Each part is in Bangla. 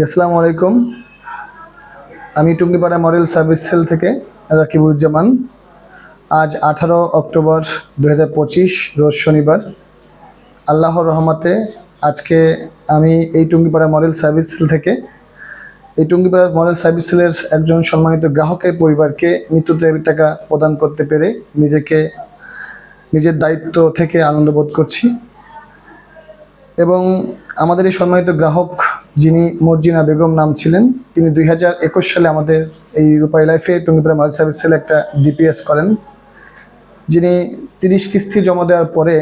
আসসালামু আলাইকুম। আমি টুঙ্গিপাড়া মডেল সার্ভিস সেল থেকে রাকিবুজ্জামান। আজ আঠারো অক্টোবর দু হাজার পঁচিশ, রোজ শনিবার। আল্লাহর রহমতে আজকে আমি এই টুঙ্গিপাড়া মডেল সার্ভিস সেল থেকে, এই টুঙ্গিপাড়া মডেল সার্ভিস সেলের একজন সম্মানিত গ্রাহকের পরিবারকে মৃত্যুদের টাকা প্রদান করতে পেরে নিজেকে, নিজের দায়িত্ব থেকে আনন্দ বোধ করছি। এবং আমাদের এই সম্মানিত গ্রাহক যিনি মর্জিনা বেগম নাম ছিলেন, তিনি দুই হাজার একুশ সালে আমাদের এই রূপাই লাইফে টুঙ্গিপাড়া মোবাইল সার্ভিস সেলে একটা ডিপিএস করেন, যিনি তিরিশ কিস্তি জমা দেওয়ার পরে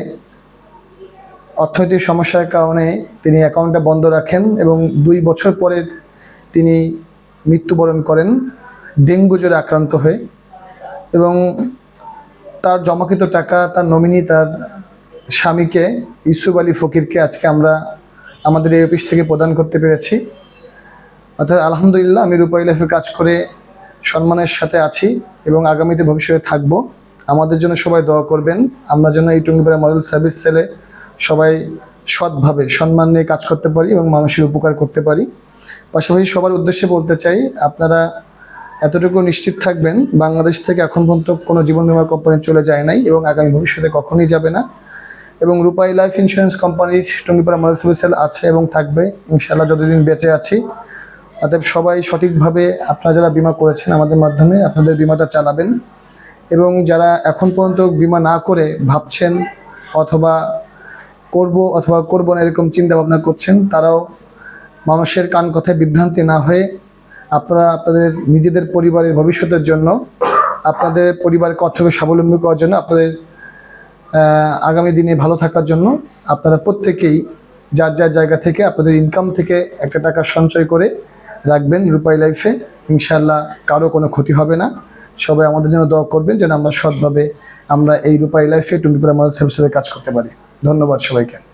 অর্থনৈতিক সমস্যার কারণে তিনি অ্যাকাউন্টটা বন্ধ রাখেন এবং দুই বছর পরে তিনি মৃত্যুবরণ করেন, ডেঙ্গু জ্বরে আক্রান্ত হয়ে এবং তার জমাকৃত টাকা, তার নমিনি, তার স্বামীকে ইউসুফ আলী ফকিরকে আজকে আমরা আমাদের এই অফিস থেকে প্রদান করতে পেরেছি। অর্থাৎ আলহামদুলিল্লাহ আমি রূপাই লাইফে কাজ করে সম্মানের সাথে আছি এবং আগামীতে ভবিষ্যতে থাকব। আমাদের জন্য সবাই দোয়া করবেন। আমরা যেন এই টুঙ্গিপাড়া মডেল সার্ভিস সেলে সবাই সৎভাবে সম্মান নিয়ে কাজ করতে পারি এবং মানুষের উপকার করতে পারি। পাশাপাশি সবার উদ্দেশ্যে বলতে চাই, আপনারা এতটুকু নিশ্চিত থাকবেন, বাংলাদেশ থেকে এখন পর্যন্ত কোনো জীবন বীমা কোম্পানি চলে যায় নাই এবং আগামী ভবিষ্যতে কখনই যাবে না। এবং রূপাই লাইফ ইন্স্যুরেন্স কোম্পানির টুঙ্গিপাড়া সার্ভিস সেল আছে এবং থাকবে। ইনশাআল্লাহ যতদিন বেঁচে আছি, অতএব সবাই সঠিকভাবে আপনারা যারা বিমা করেছেন আমাদের মাধ্যমে আপনাদের বিমাটা চালাবেন এবং যারা এখন পর্যন্ত বিমা না করে ভাবছেন অথবা করব অথবা করব না এরকম চিন্তা ভাবনা করছেন, তারাও মানুষের কান কথায় বিভ্রান্তি না হয়ে আপনারা আপনাদের নিজেদের পরিবারের ভবিষ্যতের জন্য, আপনাদের পরিবারকে অর্থভাবে স্বাবলম্বী করার জন্য আপনাদের আগামী দিনে ভালো থাকার জন্য আপনারা প্রত্যেকেই যার যার জায়গা থেকে আপনাদের ইনকাম থেকে একটা টাকা সঞ্চয় করে রাখবেন রূপাই লাইফে ইনশাল্লাহ কারও কোনো ক্ষতি হবে না। সবাই আমাদের জন্য দোয়া করবেন যেন আমরা সৎভাবে আমরা এই রূপাই লাইফে টুঙ্গিপুরা মডেল হিসেবে কাজ করতে পারি। ধন্যবাদ সবাইকে।